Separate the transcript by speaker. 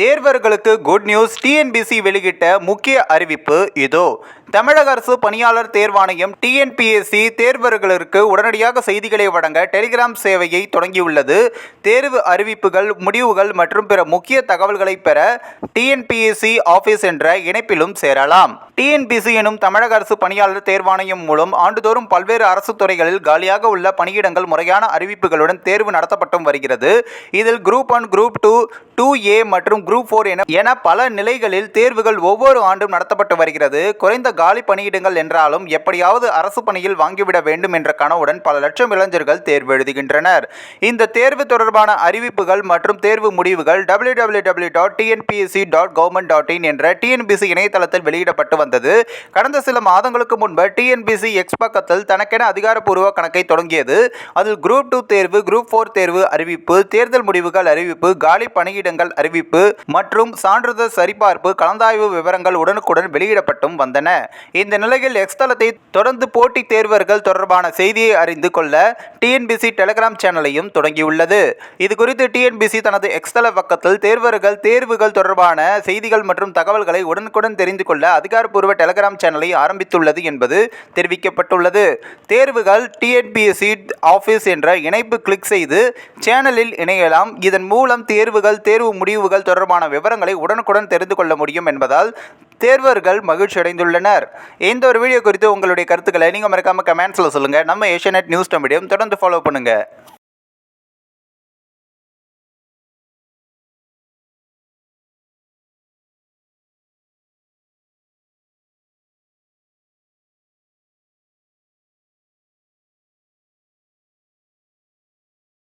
Speaker 1: தேர்வர்களுக்கு good news TNPSC வெளியிட்ட முக்கிய அறிவிப்பு இதோ. தமிழக அரசு பணியாளர் தேர்வாணையம் டிஎன்பிஎஸ்சி தேர்வர்களுக்கு உடனடியாக செய்திகளை வழங்க டெலிகிராம் சேவையை தொடங்கியுள்ளது. தேர்வு அறிவிப்புகள் முடிவுகள் மற்றும் பிற முக்கிய தகவல்களை பெற டிஎன்பிஎஸ்சி ஆஃபீஸ் என்ற இணைப்பிலும் சேரலாம். டிஎன்பிசி எனும் தமிழக அரசு பணியாளர் தேர்வாணையம் மூலம் ஆண்டுதோறும் பல்வேறு அரசு துறைகளில் காலியாக உள்ள பணியிடங்கள் முறையான அறிவிப்புகளுடன் தேர்வு நடத்தப்பட்டும் வருகிறது. இதில் group one group two two A மற்றும் குரூப் ஃபோர் என என பல நிலைகளில் தேர்வுகள் ஒவ்வொரு ஆண்டும் நடத்தப்பட்டு வருகிறது. குறைந்த காலி பணியிடங்கள் என்றாலும் எப்படியாவது அரசு பணியில் வாங்கிவிட வேண்டும் என்ற கனவுடன் பல லட்சம் இளைஞர்கள் தேர்வு எழுதுகின்றனர். இந்த தேர்வு தொடர்பான அறிவிப்புகள் மற்றும் தேர்வு முடிவுகள் W W W dot TNPSC dot government dot in என்ற டிஎன்பிசி இணையதளத்தில் வெளியிடப்பட்டு வந்தது. கடந்த சில மாதங்களுக்கு முன்பு டிஎன்பிசி எக்ஸ் பக்கத்தில் தனக்கென அதிகாரப்பூர்வ கணக்கை தொடங்கியது. அதில் குரூப் டூ தேர்வு குரூப் ஃபோர் தேர்வு அறிவிப்பு தேர்தல் முடிவுகள் அறிவிப்பு காலி பணியிடங்கள் அறிவிப்பு மற்றும் சான்றிதழ் சரிபார்ப்பு கலந்தாய்வு விவரங்கள் உடனுக்குடன் வெளியிடப்பட்டும் வந்தன. இந்த நிலையில் எக்ஸ் தளத்தை தொடர்ந்து போட்டித் தேர்வர்கள் தொடர்பான செய்தியை அறிந்து கொள்ள டிஎன்பிசி டெலிகிராம் சேனலையும் தொடங்கியுள்ளது. இது குறித்து டிஎன்பிசி தனது எக்ஸ்தல பக்கத்தில் தேர்வர்கள் தேர்வுகள் தொடர்பான செய்திகள் மற்றும் தகவல்களை உடனுக்குடன் தெரிந்து கொள்ள அதிகாரப்பூர்வ டெலிகிராம் சேனலை ஆரம்பித்துள்ளது என்பது தெரிவிக்கப்பட்டுள்ளது. தேர்வுகள் டிஎன்பிஎஸ்சி ஆஃபீஸ் என்ற இணைப்பு கிளிக் செய்து சேனலில் இணையலாம். இதன் மூலம் தேர்வுகள் தேர்வு முடிவுகள் தொடர்பான விவரங்களை உடனுக்குடன் தெரிந்து கொள்ள முடியும் என்பதால் தேர்வர்கள் மகிழ்ச்சி அடைந்துள்ளனர் இந்த ஒரு வீடியோ குறித்து உங்களுடைய கருத்துக்களை நீங்கள் மறக்காமல் கமெண்ட்ஸில் சொல்லுங்கள் நம்ம ஏஷியநெட் நியூஸ் மீடியம் தொடர்ந்து ஃபாலோ பண்ணுங்கள்